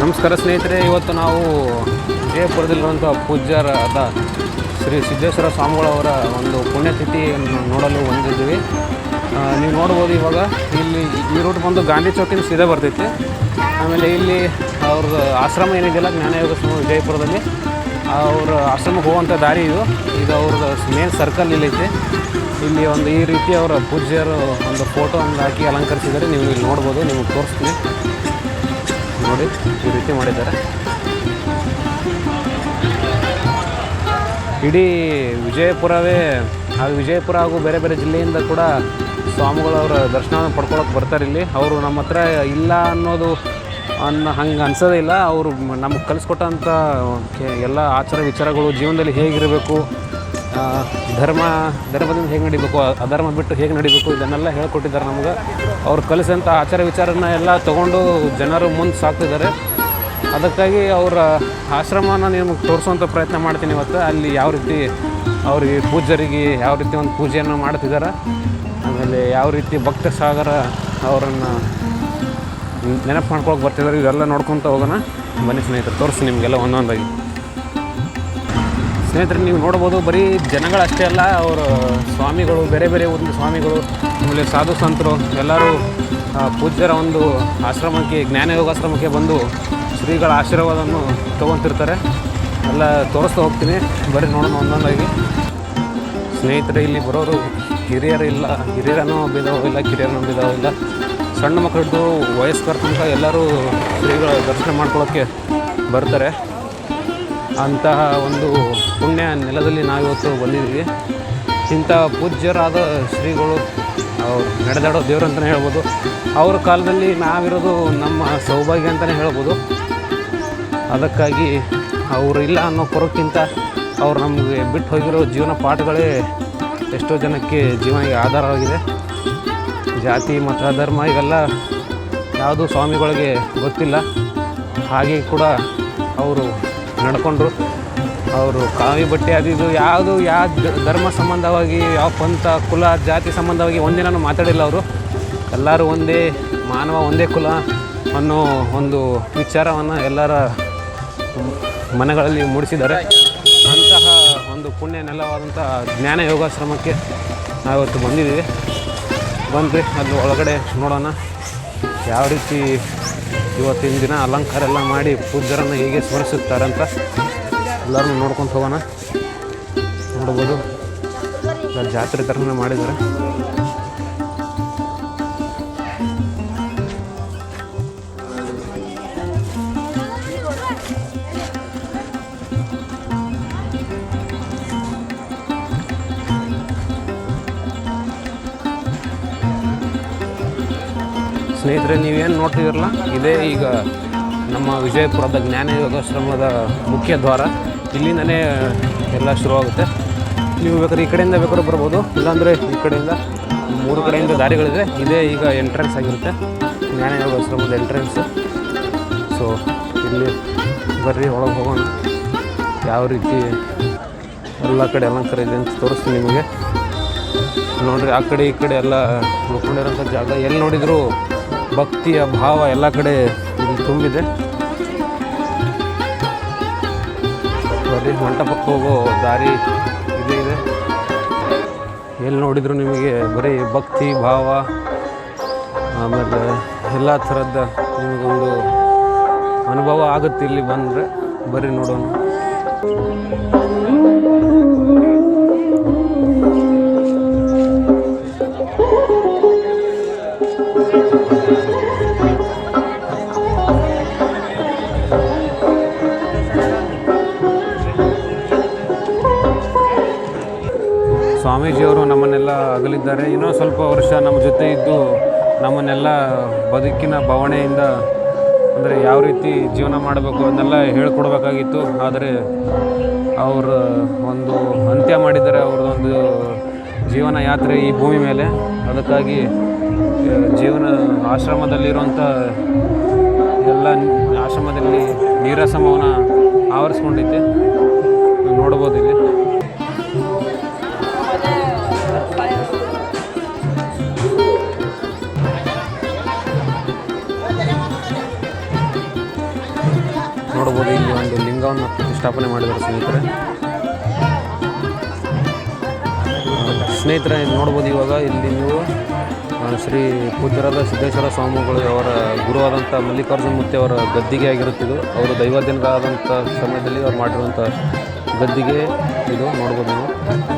ನಮಸ್ಕಾರ ಸ್ನೇಹಿತರೆ ಇವತ್ತು ನಾವು ವಿಜಯಪುರದಲ್ಲಿರುವಂಥ ಪೂಜ್ಯರಾದ ಶ್ರೀ ಸಿದ್ದೇಶ್ವರ ಸ್ವಾಮಿಗಳವರ ಒಂದು ಪುಣ್ಯತಿಥಿಯನ್ನು ನೋಡಲು ಬಂದಿದ್ದೀವಿ. ಆ, ನೀವು ನೋಡ್ಬೋದು ಇವಾಗ ಇಲ್ಲಿ ಈ ರೂಟ್ ಬಂದು ಗಾಂಧಿ ಚೌಕಿನ ಸೀದಾ ಬರ್ತೈತಿ. ಆಮೇಲೆ ಇಲ್ಲಿ ಅವ್ರದ್ದು ಆಶ್ರಮ ಏನಿದೆಯಲ್ಲ, ಜ್ಞಾನಯೋಗ ವಿಜಯಪುರದಲ್ಲಿ, ಅವ್ರ ಆಶ್ರಮಕ್ಕೆ ಹೋಗುವಂಥ ದಾರಿ ಇದು. ಇದು ಅವ್ರದ್ದು ಮೇನ್ ಸರ್ಕಲ್ ಇಲ್ಲೈತೆ. ಇಲ್ಲಿ ಒಂದು ಈ ರೀತಿ ಅವರ ಪೂಜ್ಯರು ಒಂದು ಫೋಟೋ ಒಂದು ಹಾಕಿ ಅಲಂಕರಿಸಿದ್ದಾರೆ. ನೀವು ಇಲ್ಲಿ ನೋಡ್ಬೋದು, ನಿಮಗೆ ತೋರಿಸ್ತೀನಿ. ನೋಡಿ, ಈ ರೀತಿ ಮಾಡಿದ್ದಾರೆ. ಇಡೀ ವಿಜಯಪುರವೇ, ಆ ವಿಜಯಪುರ ಹಾಗೂ ಬೇರೆ ಬೇರೆ ಜಿಲ್ಲೆಯಿಂದ ಕೂಡ ಸ್ವಾಮಿಗಳವರ ದರ್ಶನವನ್ನು ಪಡ್ಕೊಳಕ್ಕೆ ಬರ್ತಾರೆ ಇಲ್ಲಿ. ಅವರು ನಮ್ಮ ಹತ್ರ ಇಲ್ಲ ಅನ್ನೋದು ಅನ್ನ ಹಂಗೆ ಅನ್ಸೋದೇ ಇಲ್ಲ. ಅವರು ನಮಗೆ ಕಲಿಸ್ಕೊಟ್ಟಂಥ ಎಲ್ಲ ಆಚಾರ ವಿಚಾರಗಳು ಜೀವನದಲ್ಲಿ ಹೇಗಿರಬೇಕು ಧರ್ಮ, ಧರ್ಮದಿಂದ ಹೇಗೆ ನಡಿಬೇಕು, ಅಧರ್ಮ ಬಿಟ್ಟು ಹೇಗೆ ನಡಿಬೇಕು, ಇದನ್ನೆಲ್ಲ ಹೇಳ್ಕೊಟ್ಟಿದ್ದಾರೆ ನಮ್ಗೆ. ಅವ್ರು ಕಲಿಸಿದಂಥ ಆಚಾರ ವಿಚಾರನ ಎಲ್ಲ ತೊಗೊಂಡು ಜನರು ಮುಂದೆ ಸಾಕ್ತಿದ್ದಾರೆ. ಅದಕ್ಕಾಗಿ ಅವರ ಆಶ್ರಮನ ನಿಮಗೆ ತೋರಿಸುವಂಥ ಪ್ರಯತ್ನ ಮಾಡ್ತೀನಿ ಇವತ್ತು. ಅಲ್ಲಿ ಯಾವ ರೀತಿ ಅವ್ರಿಗೆ ಪೂಜ್ಯರಿಗೆ ಯಾವ ರೀತಿ ಒಂದು ಪೂಜೆಯನ್ನು ಮಾಡ್ತಿದ್ದಾರೆ ಆಮೇಲೆ ಯಾವ ರೀತಿ ಭಕ್ತ ಸಾಗರ ಅವರನ್ನು ನೆನಪು ಮಾಡ್ಕೊಳಕ್ಕೆ ಬರ್ತಿದ್ದಾರೆ ಇವೆಲ್ಲ ನೋಡ್ಕೊತ ಹೋಗೋಣ. ಬನ್ನಿ ಸ್ನೇಹಿತರು ತೋರಿಸಿ ನಿಮಗೆಲ್ಲ ಒಂದೊಂದಾಗಿ. ಸ್ನೇಹಿತರೆ, ನೀವು ನೋಡ್ಬೋದು, ಬರೀ ಜನಗಳಷ್ಟೇ ಅಲ್ಲ, ಅವರು ಸ್ವಾಮಿಗಳು, ಬೇರೆ ಬೇರೆ ಊರಿನ ಸ್ವಾಮಿಗಳು, ಆಮೇಲೆ ಸಾಧು ಸಂತರು, ಎಲ್ಲರೂ ಪೂಜ್ಯರ ಒಂದು ಆಶ್ರಮಕ್ಕೆ ಜ್ಞಾನಯೋಗ ಆಶ್ರಮಕ್ಕೆ ಬಂದು ಶ್ರೀಗಳ ಆಶೀರ್ವಾದವನ್ನು ತೊಗೊತಿರ್ತಾರೆ. ಎಲ್ಲ ತೋರಿಸ್ತಾ ಹೋಗ್ತೀನಿ. ಬರೀ ನೋಡೋಣ ಒಂದೊಂದಾಗಿ. ಸ್ನೇಹಿತರೆ, ಇಲ್ಲಿ ಬರೋರು ಹಿರಿಯರು ಇಲ್ಲ, ಹಿರಿಯರನ್ನೂ ಇಲ್ಲ, ಕಿರಿಯರನ್ನೂ ಇಲ್ಲ. ಸಣ್ಣ ಮಕ್ಕಳದ್ದು ವಯಸ್ಕರ ತನಕ ಎಲ್ಲರೂ ಶ್ರೀಗಳ ದರ್ಶನ ಮಾಡ್ಕೊಳ್ಳೋಕ್ಕೆ ಬರ್ತಾರೆ. ಅಂತಹ ಒಂದು ಪುಣ್ಯ ನೆಲದಲ್ಲಿ ನಾವಿವತ್ತು ಬಂದಿದ್ದೀವಿ. ಇಂಥ ಪೂಜ್ಯರಾದ ಶ್ರೀಗಳು, ಅವ್ರು ನಡೆದಾಡೋ ದೇವರು ಅಂತಲೇ ಹೇಳ್ಬೋದು. ಅವ್ರ ಕಾಲದಲ್ಲಿ ನಾವಿರೋದು ನಮ್ಮ ಸೌಭಾಗ್ಯ ಅಂತಲೇ ಹೇಳ್ಬೋದು. ಅದಕ್ಕಾಗಿ ಅವರು ಇಲ್ಲ ಅನ್ನೋ ಕೊರಕ್ಕಿಂತ ಅವ್ರು ನಮಗೆ ಬಿಟ್ಟು ಹೋಗಿರೋ ಜೀವನ ಪಾಠಗಳೇ ಎಷ್ಟೋ ಜನಕ್ಕೆ ಜೀವನಿಗೆ ಆಧಾರವಾಗಿದೆ ಜಾತಿ, ಮತ, ಧರ್ಮ ಇವೆಲ್ಲ ಯಾವುದು ಸ್ವಾಮಿಗಳಿಗೆ ಗೊತ್ತಿಲ್ಲ. ಹಾಗೆ ಕೂಡ ಅವರು ನಡ್ಕೊಂಡ್ರು. ಅವರು ಕಾವಿ ಬಟ್ಟೆ ಅದು ಇದು ಯಾವುದು, ಯಾವ ಧರ್ಮ ಸಂಬಂಧವಾಗಿ, ಯಾವ ಪಂಥ, ಕುಲ, ಜಾತಿ ಸಂಬಂಧವಾಗಿ ಒಂದಿನೂ ಮಾತಾಡಿಲ್ಲ ಅವರು. ಎಲ್ಲರೂ ಒಂದೇ ಮಾನವ, ಒಂದೇ ಕುಲ ಅನ್ನೋ ಒಂದು ವಿಚಾರವನ್ನು ಎಲ್ಲರ ಮನೆಗಳಲ್ಲಿ ಮೂಡಿಸಿದ್ದಾರೆ. ಪುಣ್ಯ ನೆಲವಾದಂಥ ಜ್ಞಾನ ಯೋಗಾಶ್ರಮಕ್ಕೆ ನಾವಿವತ್ತು ಬಂದಿದ್ದೀವಿ. ಬಂದ್ರಿ ಅಲ್ಲಿ ಒಳಗಡೆ ನೋಡೋಣ. ಯಾವ ರೀತಿ ಇವತ್ತಿನ ದಿನ ಅಲಂಕಾರ ಎಲ್ಲ ಮಾಡಿ ಪೂಜರನ್ನು ಹೇಗೆ ಸ್ಮರಿಸುತ್ತಾರೆ ಅಂತ ಎಲ್ಲರೂ ನೋಡ್ಕೊಂಡು ಹೋಗೋಣ. ನೋಡ್ಬೋದು. ಜಾತ್ರೆ ಥರನೇ ಮಾಡಿದ್ದಾರೆ. ಸ್ನೇಹಿತರೆ, ನೀವೇನು ನೋಡ್ತಿದ್ದೀರಲ್ಲ? ಇದೇ ಈಗ ನಮ್ಮ ವಿಜಯಪುರದ ಜ್ಞಾನ ಯೋಗಾಶ್ರಮದ ಮುಖ್ಯ ದ್ವಾರ. ಇಲ್ಲಿಂದನೇ ಎಲ್ಲ ಶುರುವಾಗುತ್ತೆ. ನೀವು ಬೇಕಾದ್ರೆ ಈ ಕಡೆಯಿಂದ ಬೇಕಾದ್ರೆ ಬರ್ಬೋದು. ಇಲ್ಲಾಂದರೆ ಈ ಕಡೆಯಿಂದ ಮೂರು ಕಡೆಯಿಂದ ದಾರಿಗಳಿದೆ. ಇದೇ ಈಗ ಎಂಟ್ರೆನ್ಸ್ ಆಗಿರುತ್ತೆ. ಜ್ಞಾನ ಯೋಗಾಶ್ರಮದ ಎಂಟ್ರೆನ್ಸ್ ಸೊ ಇಲ್ಲಿ ಬರ್ರಿ, ಒಳಗೆ ಹೋಗೋಣ. ಯಾವ ರೀತಿ ಎಲ್ಲ ಕಡೆ ಅಲಂಕಾರ ಇದೆ ಅಂತ ತೋರಿಸ್ತೀನಿ ನಿಮಗೆ. ನೋಡಿರಿ, ಆ ಕಡೆ ಈ ಕಡೆ ಎಲ್ಲ ಉಳ್ಕೊಂಡಿರೋಂಥ ಜಾಗ. ಎಲ್ಲಿ ನೋಡಿದರೂ ಭಕ್ತಿಯ ಭಾವ ಎಲ್ಲ ಕಡೆ ಇಲ್ಲಿ ತುಂಬಿದೆ. ಬರ್ರಿ ಮಂಟಪಕ್ಕೆ ಹೋಗೋ ದಾರಿ ಇದೇ, ಇದೆ. ಎಲ್ಲಿ ನೋಡಿದ್ರು ನಿಮಗೆ ಬರೀ ಭಕ್ತಿ, ಭಾವ, ಆಮೇಲೆ ಎಲ್ಲ ಥರದ ನಿಮಗೊಂದು ಅನುಭವ ಆಗುತ್ತೆ ಇಲ್ಲಿ ಬಂದರೆ. ಬರೀ ನೋಡೋಣ. ಸ್ವಾಮೀಜಿಯವರು ನಮ್ಮನ್ನೆಲ್ಲ ಅಗಲಿದ್ದಾರೆ. ಇನ್ನೂ ಸ್ವಲ್ಪ ವರ್ಷ ನಮ್ಮ ಜೊತೆ ಇದ್ದು ನಮ್ಮನ್ನೆಲ್ಲ ಬದುಕಿನ ಭಾವನೆಯಿಂದ ಅಂದರೆ ಯಾವ ರೀತಿ ಜೀವನ ಮಾಡಬೇಕು ಅದನ್ನೆಲ್ಲ ಹೇಳ್ಕೊಡ್ಬೇಕಾಗಿತ್ತು. ಆದರೆ ಅವರು ಒಂದು ಅಂತ್ಯ ಮಾಡಿದ್ದಾರೆ ಅವ್ರದ್ದೊಂದು ಜೀವನ ಯಾತ್ರೆ ಈ ಭೂಮಿ ಮೇಲೆ. ಅದಕ್ಕಾಗಿ ಜೀವನ ಆಶ್ರಮದಲ್ಲಿರುವಂಥ ಎಲ್ಲ ಆಶ್ರಮದಲ್ಲಿ ನೀರಸಮವನ್ನು ಆವರಿಸ್ಕೊಂಡೈತೆ ನೋಡ್ಬೋದು ಪ್ರತಿಷ್ಠಾಪನೆ ಮಾಡಿದ್ದಾರೆ ಸ್ನೇಹಿತರೆ. ಸ್ನೇಹಿತರೆ ನೋಡ್ಬೋದು ಇವಾಗ ಇಲ್ಲಿ ನೀವು ಶ್ರೀ ಪೂಜ್ಯರಾದ ಸಿದ್ದೇಶ್ವರ ಸ್ವಾಮಿಗಳು ಅವರ ಗುರುವಾದಂಥ ಮಲ್ಲಿಕಾರ್ಜುನ ಮೂರ್ತಿ ಅವರ ಗದ್ದಿಗೆ ಆಗಿರುತ್ತಿದ್ದು ಅವರು ದೈವಜ್ಞರಾದಂಥ ಸಮಯದಲ್ಲಿ ಅವ್ರು ಮಾಡಿರುವಂಥ ಗದ್ದಿಗೆ ಇದು ನೋಡ್ಬೋದು ನೀವು.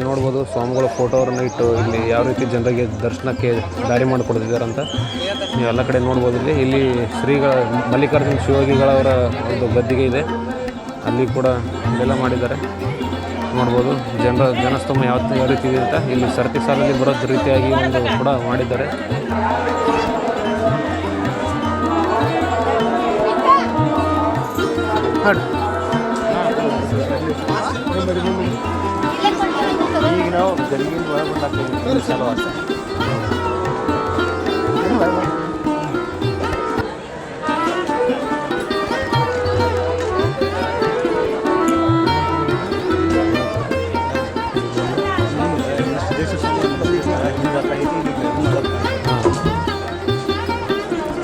ಇಲ್ಲಿ ನೋಡ್ಬೋದು ಸ್ವಾಮಿಗಳ ಫೋಟೋವನ್ನು ಇಟ್ಟು ಇಲ್ಲಿ ಯಾವ ರೀತಿ ಜನರಿಗೆ ದರ್ಶನಕ್ಕೆ ದಾರಿ ಮಾಡಿಕೊಡ್ತಿದ್ದಾರೆ ಅಂತ ನೀವು ಎಲ್ಲ ಕಡೆ ನೋಡ್ಬೋದು ಇಲ್ಲಿ. ಇಲ್ಲಿ ಶ್ರೀಗಳ, ಮಲ್ಲಿಕಾರ್ಜುನ ಶಿವಯೋಗಿಗಳವರ ಒಂದು ಗದ್ದಿಗೆ ಇದೆ. ಅಲ್ಲಿ ಕೂಡ ಇಲ್ಲೆಲ್ಲ ಮಾಡಿದ್ದಾರೆ. ನೋಡ್ಬೋದು ಜನರ ಜನಸ್ತೋಮ ಯಾವ ಯಾವ ರೀತಿ ಇದೆ ಅಂತ. ಇಲ್ಲಿ ಸರತಿ ಸಾಲಲ್ಲಿ ಬರೋ ರೀತಿಯಾಗಿ ಒಂದು ಕೂಡ ಮಾಡಿದ್ದಾರೆ. ಈಗ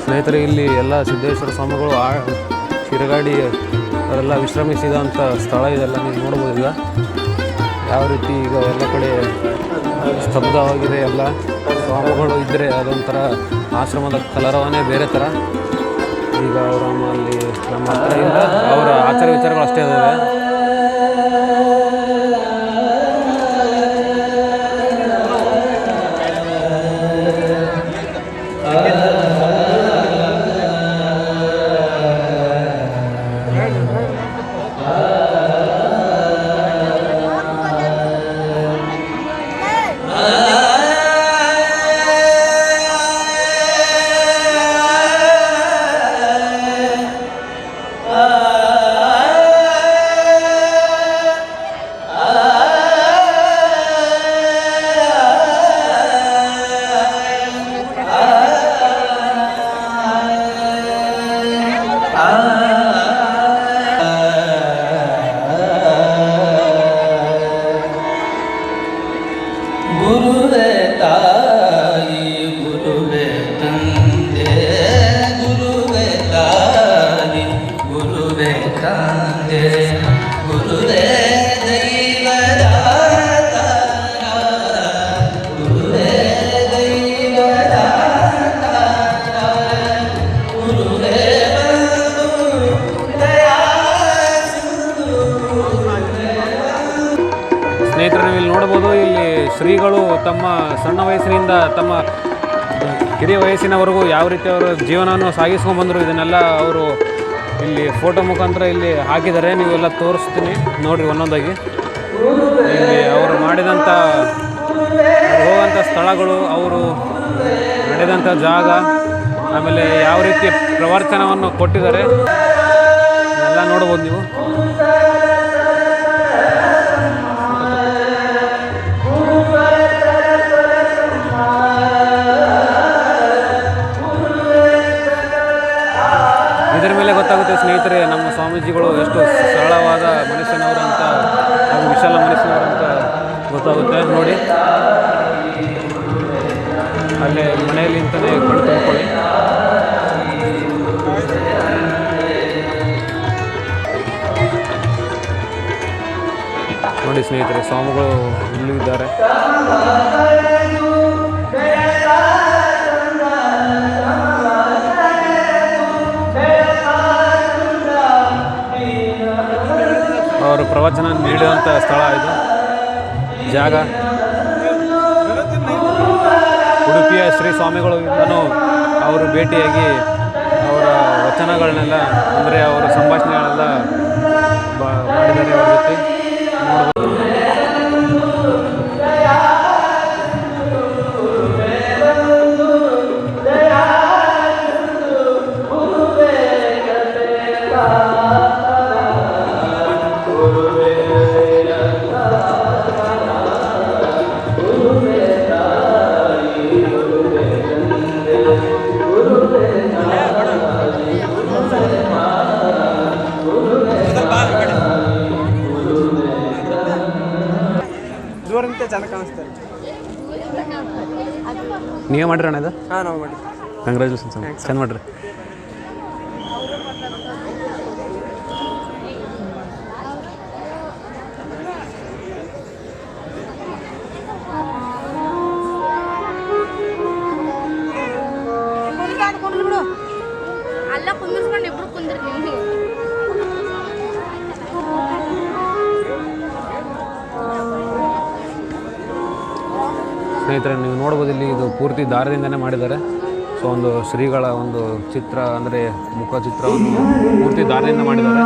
ಸ್ನೇಹಿತರೆ ಇಲ್ಲಿ ಎಲ್ಲ ಸಿದ್ದೇಶ್ವರ ಸ್ವಾಮಿಗಳು ಆ ತಿರುಗಾಡಿ ಅವರೆಲ್ಲ ವಿಶ್ರಮಿಸಿದಂಥ ಸ್ಥಳ ಇದೆಲ್ಲ ನೀವು ನೋಡ್ಬೋದು ಯಾವ ರೀತಿ ಈಗ ಎಲ್ಲ ಕಡೆ ಸ್ತಬ್ಧವಾಗಿದೆ ಎಲ್ಲ ಸ್ವಾಮಿಗಳು ಇದ್ದರೆ ಅದೊಂಥರ ಆಶ್ರಮದ ಕಲರವನೇ ಬೇರೆ ಥರ. ಈಗ ಅವರ ಅಲ್ಲಿ ನಮ್ಮ ಹತ್ರ ಇಲ್ಲ. ಅವರ ಆಚಾರ ವಿಚಾರಗಳು ಅಷ್ಟೇ ಇದ್ದಾವೆ ಶ್ರೀಗಳು ತಮ್ಮ ಸಣ್ಣ ವಯಸ್ಸಿನಿಂದ ತಮ್ಮ ಕಿರಿಯ ವಯಸ್ಸಿನವರೆಗೂ ಯಾವ ರೀತಿ ಅವರು ಜೀವನವನ್ನು ಸಾಗಿಸ್ಕೊಂಡು ಬಂದರು, ಇದನ್ನೆಲ್ಲ ಅವರು ಇಲ್ಲಿ ಫೋಟೋ ಮುಖಾಂತರ ಇಲ್ಲಿ ಹಾಕಿದ್ದಾರೆ. ನೀವೆಲ್ಲ ತೋರಿಸ್ತೀನಿ. ನೋಡಿರಿ ಒಂದೊಂದಾಗಿ. ಇಲ್ಲಿ ಅವರು ಮಾಡಿದಂಥ ಹೋಗುವಂಥ ಸ್ಥಳಗಳು, ಅವರು ನಡೆದಂಥ ಜಾಗ, ಆಮೇಲೆ ಯಾವ ರೀತಿ ಪ್ರವರ್ತನವನ್ನು ಕೊಟ್ಟಿದ್ದಾರೆ, ಎಲ್ಲ ನೋಡ್ಬೋದು ನೀವು. ಸ್ನೇಹಿತರೆ, ನಮ್ಮ ಸ್ವಾಮೀಜಿಗಳು ಎಷ್ಟು ಸರಳವಾದ ಮನುಷ್ಯನವರು ಅಂತ ಹಾಗೂ ವಿಶಾಲ ಮನುಷ್ಯನವರು ಅಂತ ಗೊತ್ತಾಗುತ್ತೆ. ನೋಡಿ. ಅಲ್ಲೇ ಮನೆಯಲ್ಲಿ ಅಂತಲೇ ಕಣ್ಣು ತುಂಬಿಕೊಳ್ಳಿ ನೋಡಿ ಸ್ನೇಹಿತರೆ, ಸ್ವಾಮಿಗಳು ಇಲ್ಲೂ ಇದ್ದಾರೆ ೇ ಪ್ರವಚನ ಸ್ಥಳ ಇದು. ಜಾಗ. ಉಡುಪಿಯ ಶ್ರೀ ಸ್ವಾಮಿಗಳಿಂದನೂ ಅವರು ಭೇಟಿಯಾಗಿ ಅವರ ವಚನಗಳನ್ನೆಲ್ಲ ಅಂದರೆ ಅವರ ಸಂಭಾಷಣೆಗಳೆಲ್ಲ ಚೆನ್ನಾಗಿ ಕಾಣಿಸ್ತಾರೆ ನೀವೇ ಮಾಡಿರಿ ಅಣ್ಣ ಇದು? ಹಾಂ ನಾವು ಮಾಡಿ ಕಂಗ್ರ್ಯಾಚುಲೇಷನ್ಸ್ ಚೆಂದ ಮಾಡಿರಿ. ಸ್ನೇಹಿತರೆ, ನೀವು ನೋಡ್ಬೋದು ಇಲ್ಲಿ ಇದು ಪೂರ್ತಿ ದಾರದಿಂದನೇ ಮಾಡಿದ್ದಾರೆ. ಸೊ, ಒಂದು ಶ್ರೀಗಳ ಒಂದು ಚಿತ್ರ, ಅಂದರೆ ಮುಖ ಚಿತ್ರವನ್ನು ಪೂರ್ತಿ ದಾರದಿಂದ ಮಾಡಿದ್ದಾರೆ.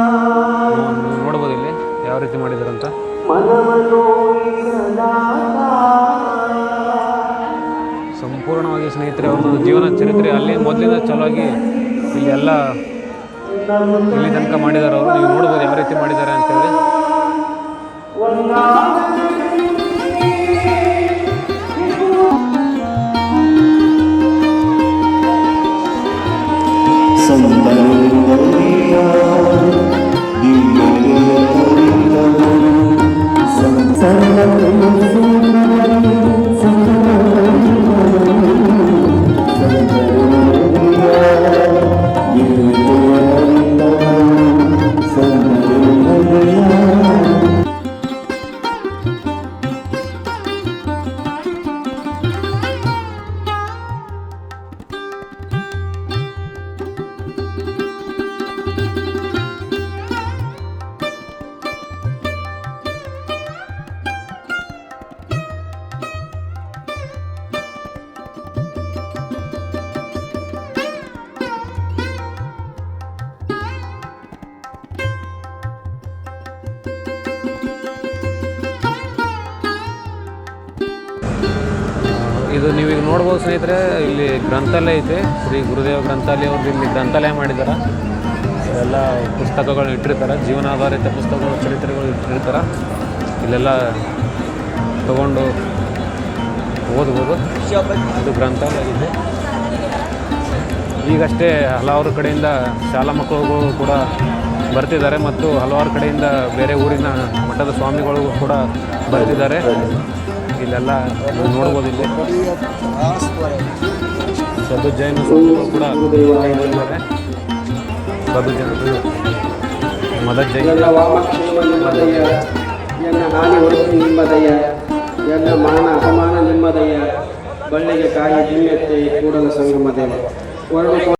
ನೋಡ್ಬೋದು ಇಲ್ಲಿ ಯಾವ ರೀತಿ ಮಾಡಿದ್ದಾರೆ ಅಂತ. ಸಂಪೂರ್ಣವಾಗಿ ಸ್ನೇಹಿತರೆ ಅವ್ರದ್ದು ಜೀವನ ಚರಿತ್ರೆ. ಅಲ್ಲಿ ಮೊದಲಿಂದ ಚಲೋಗಿ ಇಲ್ಲಿ ಎಲ್ಲ ಇಲ್ಲಿ ತನಕ ಮಾಡಿದ್ದಾರೆ ಅವರು. ನೀವು ನೋಡ್ಬೋದು ಯಾವ ರೀತಿ ಮಾಡಿದ್ದಾರೆ ಅಂತೇಳಿ. ಇದು ನೀವೀಗ ನೋಡ್ಬೋದು ಸ್ನೇಹಿತರೆ, ಇಲ್ಲಿ ಗ್ರಂಥಾಲಯ ಐತೆ. ಶ್ರೀ ಗುರುದೇವ ಗ್ರಂಥಾಲಯ ಅವ್ರದ್ದು ಇಲ್ಲಿ ಗ್ರಂಥಾಲಯ ಮಾಡಿದ್ದಾರೆ. ಎಲ್ಲ ಪುಸ್ತಕಗಳು ಇಟ್ಟಿರ್ತಾರೆ, ಜೀವನಾಧಾರಿತ ಪುಸ್ತಕಗಳು, ಚರಿತ್ರೆಗಳು ಇಟ್ಟಿರ್ತಾರೆ. ಇಲ್ಲೆಲ್ಲ ತಗೊಂಡು ಓದ್ಬೋದು. ಇದು ಗ್ರಂಥಾಲಯ ಇದೆ. ಈಗಷ್ಟೇ ಹಲವಾರು ಕಡೆಯಿಂದ ಶಾಲಾ ಮಕ್ಕಳುಗಳು ಕೂಡ ಬರ್ತಿದ್ದಾರೆ ಮತ್ತು ಹಲವಾರು ಕಡೆಯಿಂದ ಬೇರೆ ಊರಿನ ಮಠದ ಸ್ವಾಮಿಗಳು ಕೂಡ ಬರ್ತಿದ್ದಾರೆ. ಇಲ್ಲೆಲ್ಲ ನೋಡ್ಬೋದು ಇಲ್ಲಿ. ಸದ್ದು ಜೈನ ಕೂಡ ಸದ್ದು ಜೈನ ಮದ ಜೈನ. ಎನ್ನ ಮಾನ ಅಪಮಾನ ನಿಮ್ಮದಯ್ಯ ಬಳ್ಳಿಗೆ ಕಾಯಿ ದಿಮ್ಮೆತ್ತೆ ಕೂಡಲ ಸಂಗಮದೇವ